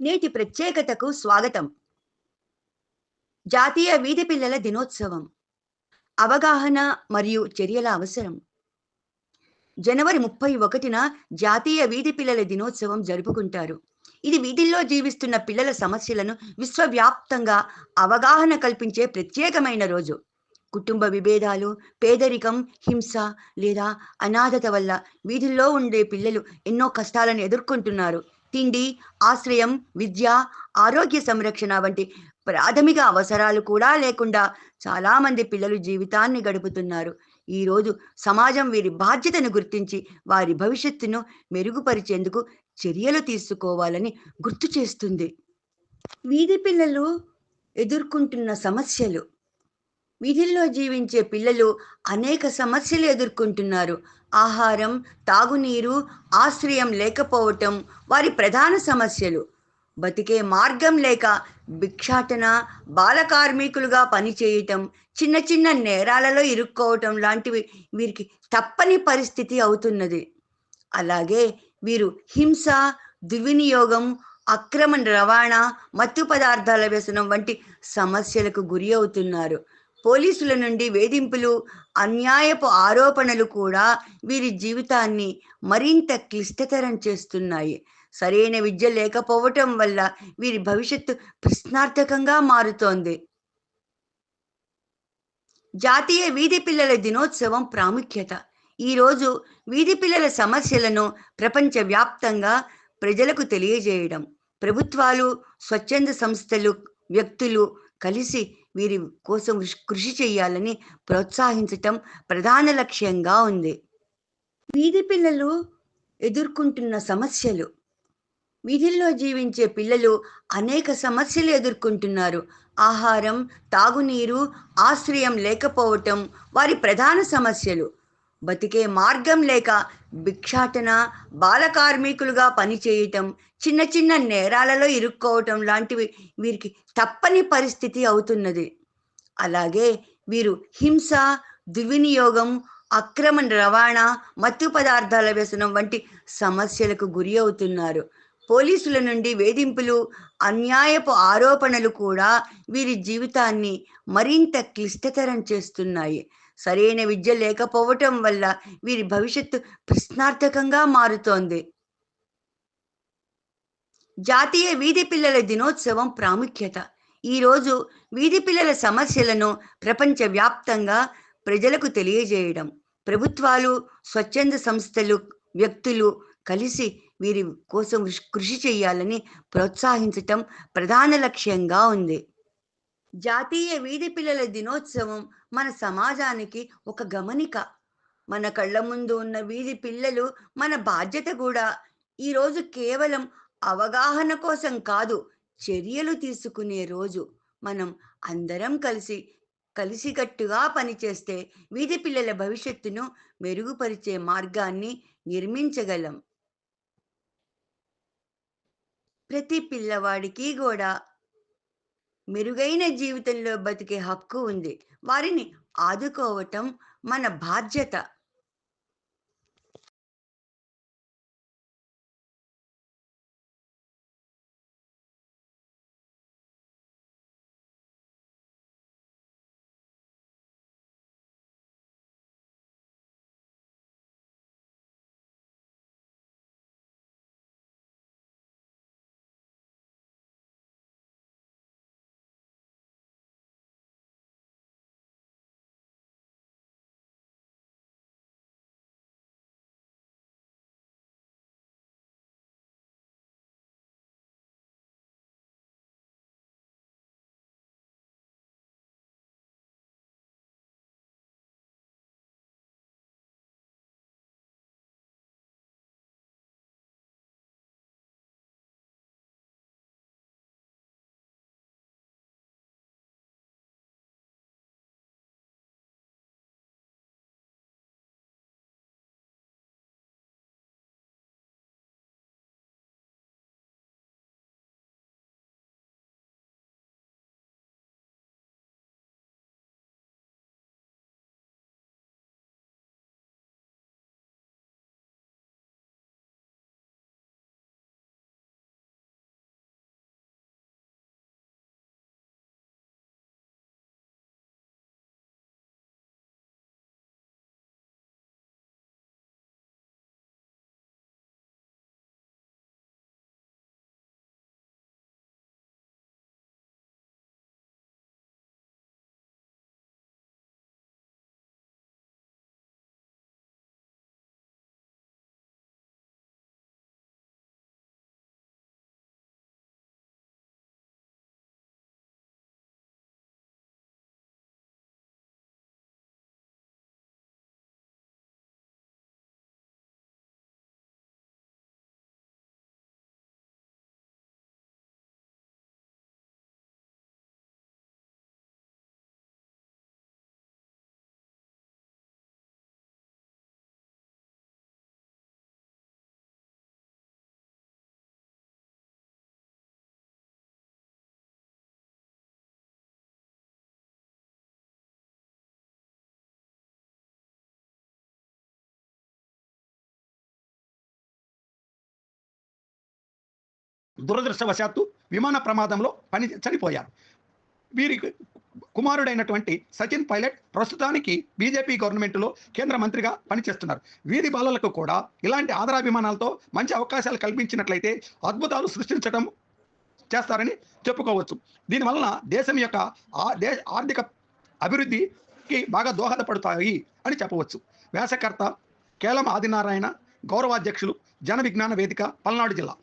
నేటి ప్రత్యేకతకు స్వాగతం. జాతీయ వీధి పిల్లల దినోత్సవం. అవగాహన మరియు చర్యల అవసరం. జనవరి ముప్పై ఒకటిన జాతీయ వీధి పిల్లల దినోత్సవం జరుపుకుంటారు. ఇది వీధిల్లో జీవిస్తున్న పిల్లల సమస్యలను విశ్వవ్యాప్తంగా అవగాహన కల్పించే ప్రత్యేకమైన రోజు. కుటుంబ విభేదాలు పేదరికం హింస లేదా అనాథత వల్ల వీధుల్లో ఉండే పిల్లలు ఎన్నో కష్టాలను ఎదుర్కొంటున్నారు. తిండి ఆశ్రయం విద్య ఆరోగ్య సంరక్షణ వంటి ప్రాథమిక అవసరాలు కూడా లేకుండా చాలామంది పిల్లలు జీవితాన్ని గడుపుతున్నారు. ఈరోజు సమాజం వీరి బాధ్యతను గుర్తించి వారి భవిష్యత్తును మెరుగుపరిచేందుకు చర్యలు తీసుకోవాలని గుర్తు చేస్తుంది. వీధి పిల్లలు ఎదుర్కొంటున్న సమస్యలు వీధుల్లో జీవించే పిల్లలు అనేక సమస్యలు ఎదుర్కొంటున్నారు. ఆహారం తాగునీరు ఆశ్రయం లేకపోవటం వారి ప్రధాన సమస్యలు. బతికే మార్గం లేక భిక్షాటన బాల కార్మికులుగా పనిచేయటం చిన్న చిన్న నేరాలలో ఇరుక్కోవటం లాంటివి వీరికి తప్పని పరిస్థితి అవుతున్నది. అలాగే వీరు హింస దుర్వినియోగం అక్రమ రవాణా మత్తు పదార్థాల వ్యసనం వంటి సమస్యలకు గురి అవుతున్నారు. పోలీసుల నుండి వేధింపులు అన్యాయపు ఆరోపణలు కూడా వీరి జీవితాన్ని మరింత క్లిష్టతరం చేస్తున్నాయి. సరైన విద్య లేకపోవటం వల్ల వీరి భవిష్యత్తు ప్రశ్నార్థకంగా మారుతోంది. జాతీయ వీధి పిల్లల దినోత్సవం ప్రాముఖ్యత. ఈరోజు వీధి పిల్లల సమస్యలను ప్రపంచవ్యాప్తంగా ప్రజలకు తెలియజేయడం. ప్రభుత్వాలు స్వచ్ఛంద సంస్థలు వ్యక్తులు కలిసి వీరి కోసం కృషి చేయాలని ప్రోత్సహించటం ప్రధాన లక్ష్యంగా ఉంది. వీధి పిల్లలు ఎదుర్కొంటున్న సమస్యలు. వీధుల్లో జీవించే పిల్లలు అనేక సమస్యలు ఎదుర్కొంటున్నారు. ఆహారం తాగునీరు ఆశ్రయం లేకపోవటం వారి ప్రధాన సమస్యలు. బతికే మార్గం లేక భిక్షాటన బాల కార్మికులుగా పనిచేయటం చిన్న చిన్న నేరాలలో ఇరుక్కోవటం లాంటివి వీరికి తప్పని పరిస్థితి అవుతున్నది. అలాగే వీరు హింస దుర్వినియోగం అక్రమ రవాణా మత్తు పదార్థాల వ్యసనం వంటి సమస్యలకు గురి అవుతున్నారు. పోలీసుల నుండి వేధింపులు అన్యాయపు ఆరోపణలు కూడా వీరి జీవితాన్ని మరింత క్లిష్టతరం చేస్తున్నాయి. సరైన విద్య లేకపోవటం వల్ల వీరి భవిష్యత్తు ప్రశ్నార్థకంగా మారుతోంది. జాతీయ వీధి పిల్లల దినోత్సవం ప్రాముఖ్యత. ఈరోజు వీధి పిల్లల సమస్యలను ప్రపంచవ్యాప్తంగా ప్రజలకు తెలియజేయడం. ప్రభుత్వాలు స్వచ్ఛంద సంస్థలు వ్యక్తులు కలిసి వీరి కోసం కృషి చేయాలని ప్రోత్సహించటం ప్రధాన లక్ష్యంగా ఉంది. జాతీయ వీధి పిల్లల దినోత్సవం మన సమాజానికి ఒక గమనిక. మన కళ్ళ ముందు ఉన్న వీధి పిల్లలు మన బాధ్యత కూడా. ఈరోజు కేవలం అవగాహన కోసం కాదు చర్యలు తీసుకునే రోజు. మనం అందరం కలిసి కలిసికట్టుగా పనిచేస్తే వీధి పిల్లల భవిష్యత్తును మెరుగుపరిచే మార్గాన్ని నిర్మించగలం. ప్రతి పిల్లవాడికి కూడా మెరుగైన జీవితంలో బతికే హక్కు ఉంది. వారిని ఆదుకోవటం మన బాధ్యత. దురదృష్టవశాత్తు విమాన ప్రమాదంలో పని చనిపోయారు. వీరి కుమారుడైనటువంటి సచిన్ పైలట్ ప్రస్తుతానికి బీజేపీ గవర్నమెంట్లో కేంద్ర మంత్రిగా పనిచేస్తున్నారు. వీరి బాలలకు కూడా ఇలాంటి ఆదరాభిమానాలతో మంచి అవకాశాలు కల్పించినట్లయితే అద్భుతాలు సృష్టించడం చేస్తారని చెప్పుకోవచ్చు. దీనివలన దేశం యొక్క దేశ ఆర్థిక అభివృద్ధికి బాగా దోహదపడతాయి అని చెప్పవచ్చు. వ్యాసకర్త కేలం ఆదినారాయణ గౌరవాధ్యక్షులు జన విజ్ఞాన వేదిక పల్నాడు జిల్లా.